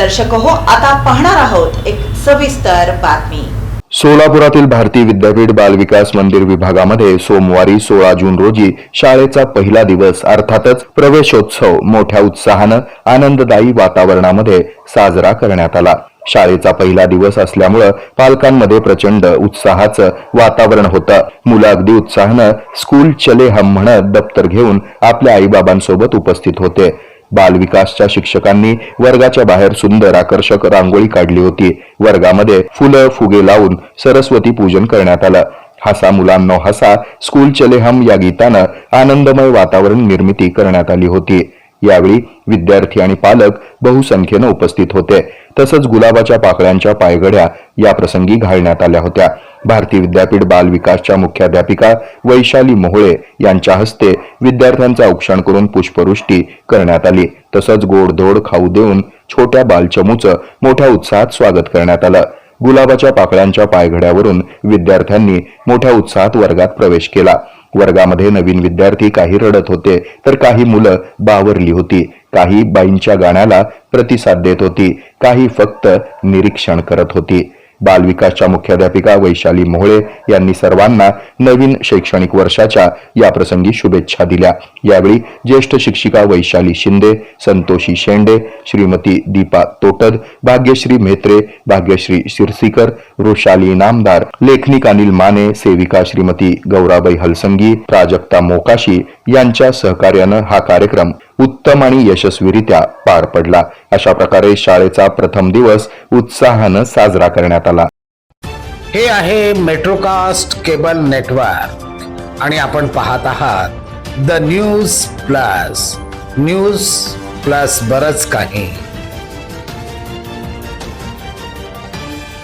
दर्शक हो. आता पाहणार आहोत एक सविस्तर बातमी. सोलापुरातील भारतीय विद्यापीठ बालविकास मंदिर विभागामध्ये सोमवारी सोळा जून रोजी शाळेचा पहिला दिवस अर्थातच प्रवेशोत्सव मोठ्या उत्साहानं आनंददायी वातावरणामध्ये साजरा करण्यात आला. शाळेचा पहिला दिवस असल्यामुळं पालकांमध्ये प्रचंड उत्साहाचं वातावरण होतं. मुलं अगदी उत्साहानं स्कूल चले हम म्हणत दप्तर घेऊन आपल्या आईबाबांसोबत उपस्थित होते. बालविकासच्या शिक्षकांनी वर्गाच्या बाहेर सुंदर आकर्षक रांगोळी काढली होती. वर्गामध्ये फुलं फुगे लावून सरस्वती पूजन करण्यात आलं. हसा मुलांनो हसा स्कूल चले हम या गीतानं आनंदमय वातावरण निर्मिती करण्यात आली होती. यावेळी विद्यार्थी आणि पालक बहुसंख्येनं उपस्थित होते. तसंच गुलाबाच्या पाकळ्यांच्या पायगड्या या प्रसंगी घालण्यात आल्या होत्या. भारतीय विद्यापीठ बाल विकासच्या मुख्याध्यापिका वैशाली मोहोळे यांच्या हस्ते विद्यार्थ्यांचं औक्षण करून पुष्पवृष्टी करण्यात आली. तसंच गोडधोड खाऊ देऊन छोट्या बालचमूचं मोठ्या उत्साहात स्वागत करण्यात आलं. गुलाबाच्या पाकळ्यांच्या पायघड्यावरून विद्यार्थ्यांनी मोठ्या उत्साहात वर्गात प्रवेश केला. वर्गामध्ये नवीन विद्यार्थी काही रडत होते तर काही मुलं बावरली होती. काही बाईंच्या गाण्याला प्रतिसाद देत होती. काही फक्त निरीक्षण करत होती. बालविकासच्या मुख्याध्यापिका वैशाली मोहळे यांनी सर्वांना नवीन शैक्षणिक वर्षाच्या याप्रसंगी शुभेच्छा दिल्या. यावेळी ज्येष्ठ शिक्षिका वैशाली शिंदे संतोषी शेंडे श्रीमती दीपा तोटद भाग्यश्री म्हेत्रे भाग्यश्री शिरसीकर रोशाली नामदार लेखनिक अनिल माने सेविका श्रीमती गौराबाई हलसंगी प्राजक्ता मोकाशी यांच्या सहकार्यानं हा कार्यक्रम उत्तम आणि यशस्वीरित्या पार पडला. अशा प्रकारे शाळेचा प्रथम दिवस उत्साहानं साजरा करण्यात आला. हे आहे मेट्रोकास्ट केबल नेटवर्क आणि आपण पाहत आहात the news plus news plus बरंच काही.